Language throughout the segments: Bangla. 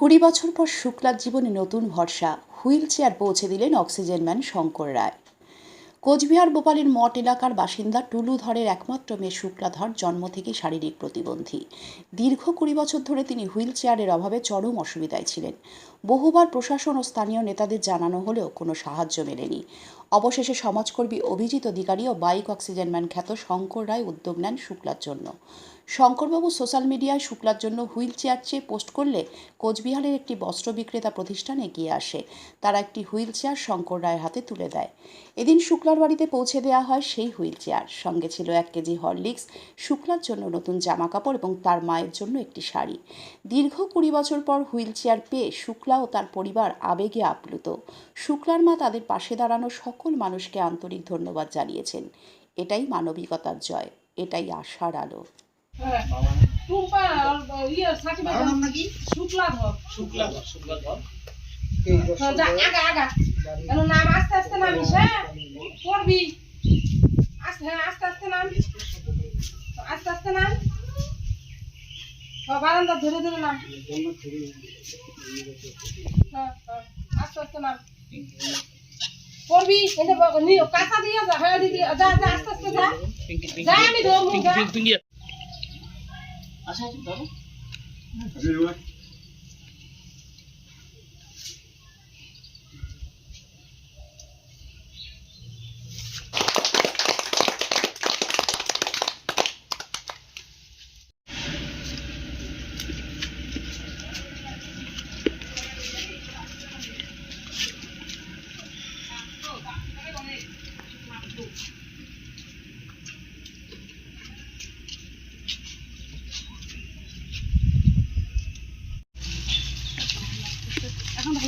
কুড়ি বছর পর শুক্লার জীবনে নতুন ভরসা, হুইল চেয়ার পৌঁছে দিলেন অক্সিজেন ম্যান শঙ্কর রায়। কোচবিহার ভোপালের মঠ এলাকার বাসিন্দা টুলু ধরের একমাত্র মেয়ে শুক্লাধর জন্ম থেকেই শারীরিক প্রতিবন্ধী। দীর্ঘ কুড়ি বছর ধরে তিনি হুইল চেয়ারের অভাবে চরম অসুবিধায় ছিলেন। বহুবার প্রশাসন ও স্থানীয় নেতাদের জানানো হলেও কোনো সাহায্য মেলেনি। অবশেষে সমাজকর্মী অভিজিৎ অধিকারী ও বাইক অক্সিজেন ম্যান খ্যাত শঙ্কর রায় উদ্যোগ নেন শুক্লার জন্য। শঙ্করবাবু সোশ্যাল মিডিয়ায় শুক্লার জন্য হুইল চেয়ার চেয়ে পোস্ট করলে কোচবিহারের একটি বস্ত্র বিক্রেতা প্রতিষ্ঠান এগিয়ে আসে। তারা একটি হুইল চেয়ার শঙ্কর রায়ের হাতে তুলে দেয়। এদিন শুক্লার বাড়িতে পৌঁছে দেওয়া হয় সেই হুইল চেয়ার। সঙ্গে ছিল এক কেজি হরলিক্স, শুক্লার জন্য নতুন জামা কাপড় এবং তার মায়ের জন্য একটি শাড়ি। দীর্ঘ কুড়ি বছর পর হুইল চেয়ার পেয়ে শুক্লা ও তার পরিবার আবেগে আপ্লুত। শুক্লার মা তাদের পাশে দাঁড়ানো সকল মানুষকে আন্তরিক ধন্যবাদ জানিয়েছেন। এটাই মানবিকতার জয় এটাই আশার আলো। হ্যাঁ। টুম্পা আর ইয়ে সাকিব আমার নাম নাকি শুক্লা ধর শুক্লা শুক্লা ধর হ্যাঁ, যা আগা আগা। কেন নাম আস্তে আস্তে নামিস হ্যাঁ? পড়বি আস্তে হ্যাঁ আস্তে আস্তে নাম। আস্তে আস্তে নাম। বারান্দা ধরে ধরে নাম। আস্তে আস্তে নাম। পড়বি এটা কাঁথা দিয়ে যা হয়ে দিবি যা যা আস্তে আস্তে যা। যা আমি ধরবো যা। পিঙ্কি আচ্ছা আচ্ছা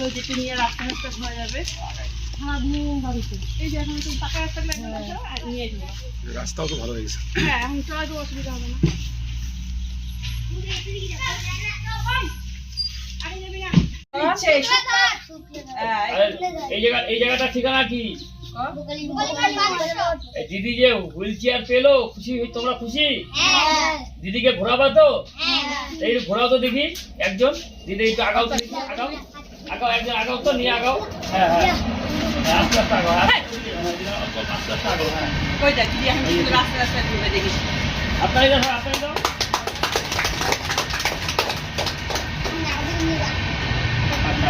যেতে নিয়ে রাস্তা রাস্তা যাবে। এই যে এখন একটু পাকা রাস্তা লাগবে নিয়ে যাব রাস্তাও তো ভালো হয়ে গেছে। হ্যাঁ এখন চলাতে অসুবিধা হবে না। এই জায়গা এই জায়গাটা ঠিকানা কি? দিদি যে হুইল চেয়ার পেল খুশি হই- তোমরা খুশি? দিদিকে ঘোরাবা তো? এই ঘোরাও তো দেখি একজন। দিদি একটু আগাও আগাও। আগাও একজন আগাও তো নিয়ে আগাও। হ্যাঁ হ্যাঁ। হ্যাঁ, আস্তে আস্তে আগাও আস্তে আস্তে, হ্যাঁ, অল্প আস্তে আস্তে আগাও হ্যাঁ। কই যাচ্ছি? এখন কিন্তু রাস্তা রাস্তা ঘুরে দেখিস আপনারা যাও আপনারা যাও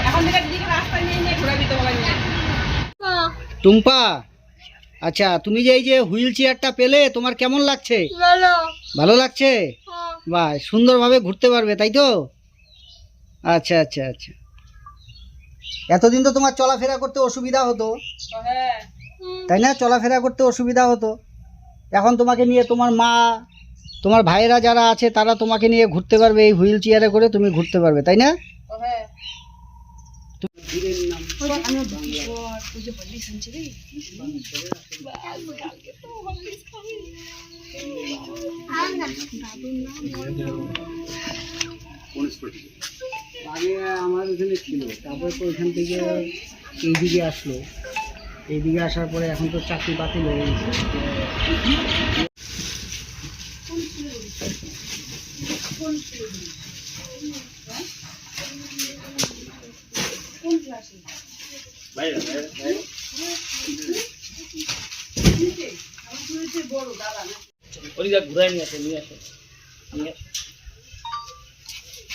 এখন থেকে দিদিকে রাস্তা নিয়ে নিয়ে ঘোরাবি তোমাকে টুম্পা আচ্ছা তুমি যে এই যে হুইল চেয়ারটা পেলে তোমার কেমন লাগছে? ভালো। লাগছে? বাহ সুন্দরভাবে ঘুরতে পারবে তাই তো? আচ্ছা আচ্ছা আচ্ছা। এতদিন তো তোমার চলাফেরা করতে অসুবিধা হতো। তাই না? চলাফেরা করতে অসুবিধা হতো। এখন তোমাকে নিয়ে তোমার মা, তোমার ভাইয়েরা যারা আছে, তারা তোমাকে নিয়ে ঘুরতে পারবে, এই হুইল চেয়ারে করে তুমি ঘুরতে পারবে, তাই না? হ্যাঁ আগে আমার ওখানে ছিল, তারপরে তো ওইখান থেকে এইদিকে আসলো। এইদিকে আসার পরে এখন তো চাকরি বাতিল হয়ে গেছে। ঘুরাই নিয়ে আসো। নিয়ে আসো।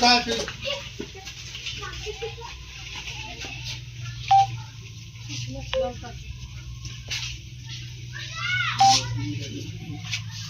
কোথায় তুই Thank you.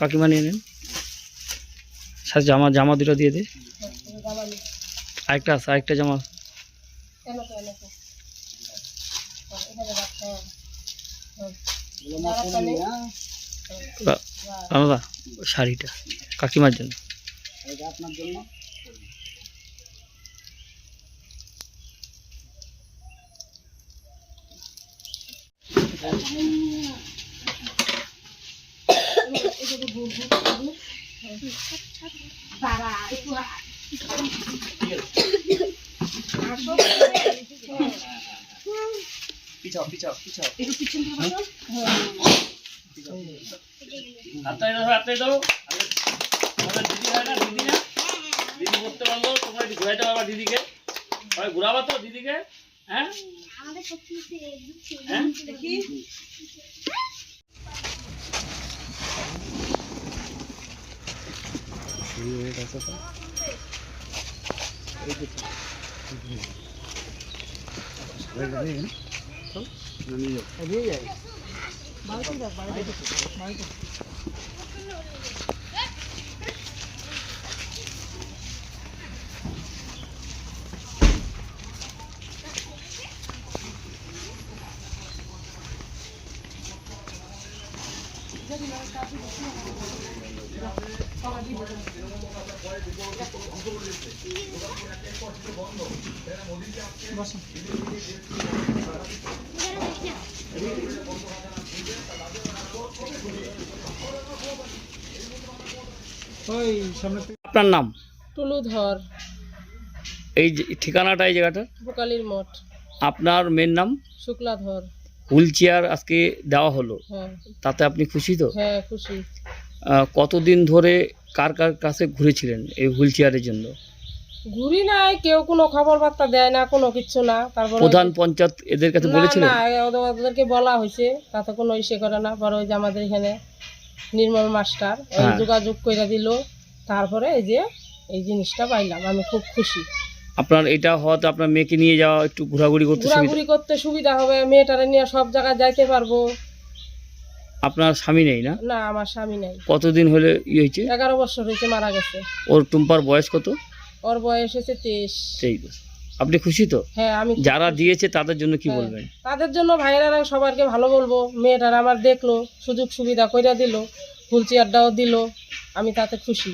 কাকিমা নিয়ে নিন। স্যার, জামা জামা দুটো দিয়ে দে। আরেকটা আছে, আরেকটা জামা। শাড়িটা, কাকিমার জন্য আপনার জন্য। হাতটাই দাও হাতটাই দাও আমাদের দিদি হয় না দিদি না? দিদি করতে পারল তোমরা একটু ঘুরাইতে পারবা দিদিকে। ঘুরাবা তো দিদিকে। হ্যাঁ আমাদের সত্যি হ্যাঁ দেখি আপনার নাম? টুলু ধর এই যে ঠিকানাটা এই জায়গাটা? ভোকালির মঠ। আপনার মেয়ের নাম? শুক্লা ধর হুইল চেয়ার আজকে দেওয়া হলো। হ্যাঁ। তাতে আপনি খুশি তো? হ্যাঁ খুশি। কতদিন ধরে কার কার কাছে ঘুরেছিলেন এই হুইল চেয়ারের জন্য? ঘুরি নাই কেউ কোনো খবর বার্তা দেয় না কোনো কিছু না। তারপরে প্রধান পঞ্চায়েত এদের কাছে বলেছিলেন? না ওদের- ওদেরকে বলা হয়েছে তাতে কোনো ইসে করে না। পরে ওই যে আমাদের এখানে নির্মল মাস্টার ওই হ্যাঁ। যোগাযোগ করে দিল। তারপরে এই যে এই জিনিসটা পাইলাম আমি খুব খুশি। আপনার এটা হওয়াতে আপনার মেয়েকে নিয়ে যাওয়া একটু ঘোরাঘুরি করতে সুবিধা ঘোরাঘুরি করতে সুবিধা হবে মেয়েটারে নিয়ে সব জায়গায় যাইতে পারব। আপনার স্বামী নেই না? না আমার স্বামী নাই। কতদিন হলে ই হয়েছে? এগারো বছর হয়েছে মারা গেছে। ওর টুম্পার বয়স কত? ওর বয়স হয়েছে তেইশ। সেই তো। আপনি খুশি তো? হ্যাঁ আমি যারা দিয়েছে তাদের জন্য কি হ্যাঁ। বলবেন? তাদের জন্য ভাইরা সবারকে ভালো বলব। মেয়েটার আমার দেখল সুযোগ সুবিধা কইরা দিল ফুল চেয়ারটাও দিল আমি তাতে খুশি।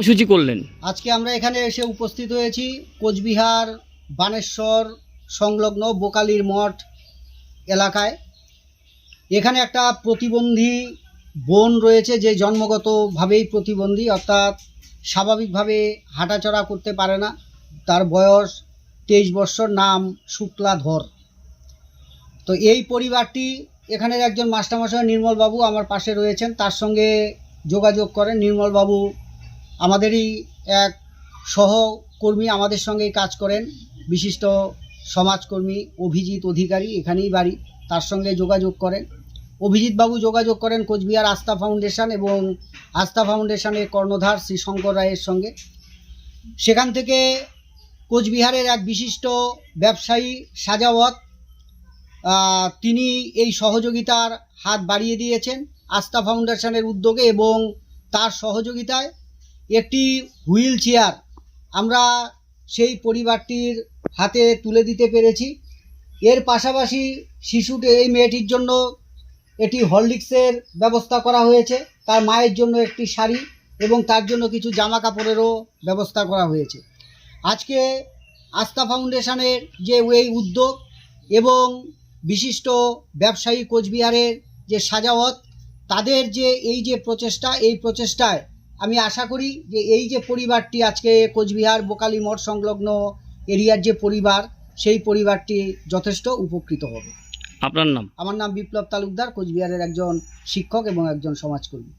সূচি করলেন? আজকে আমরা এখানে এসে উপস্থিত হয়েছি। কোচবিহার বানেশ্বর সংলগ্ন বোকালির মঠ এলাকায়। এখানে একটা প্রতিবন্ধী বোন রয়েছে যে জন্মগতভাবেই প্রতিবন্ধী অর্থাৎ স্বাভাবিকভাবে হাঁটাচলা করতে পারে না। তার বয়স তেইশ বছর, নাম শুক্লা ধর। তো এই পরিবারটি এখানের একজন মাস্টারমশাই নির্মলবাবু আমার পাশে রয়েছেন। তার সঙ্গে যোগাযোগ করেন। নির্মলবাবু আমাদেরই এক সহকর্মী আমাদের সঙ্গেই কাজ করেন। বিশিষ্ট সমাজকর্মী, অভিজিৎ অধিকারী এখানেই বাড়ি। তার সঙ্গে যোগাযোগ করেন। অভিজিৎবাবু যোগাযোগ করেন কোচবিহার আস্থা ফাউন্ডেশন এবং আস্থা ফাউন্ডেশনের কর্ণধার শ্রী শঙ্কর রায়ের সঙ্গে। সেখান থেকে কোচবিহারের এক বিশিষ্ট ব্যবসায়ী সাজাওয়াত তিনি এই সহযোগিতার হাত বাড়িয়ে দিয়েছেন আস্থা ফাউন্ডেশনের উদ্যোগে এবং তার সহযোগিতায় একটি হুইল চেয়ার আমরা সেই পরিবারটির হাতে তুলে দিতে পেরেছি। এর পাশাপাশি শিশুটি, এই মেয়েটির জন্য এটি হরলিক্সের ব্যবস্থা করা হয়েছে। তার মায়ের জন্য একটি শাড়ি এবং তার জন্য কিছু জামা কাপড়েরও ব্যবস্থা করা হয়েছে। আজকে আস্থা ফাউন্ডেশনের যে এই উদ্যোগ এবং বিশিষ্ট ব্যবসায়ী কোচবিহারের যে সাজাওয়াত, তাদের যে এই যে প্রচেষ্টা, এই প্রচেষ্টায় আমি আশা করি যে এই যে পরিবারটি আজকে কোচবিহার বোকালি মঠ সংলগ্ন এরিয়ার যে পরিবার, সেই পরিবারটি যথেষ্ট উপকৃত হবে। আপনার নাম? আমার নাম বিপ্লব তালুকদার কোচবিহারের একজন শিক্ষক এবং একজন সমাজকর্মী।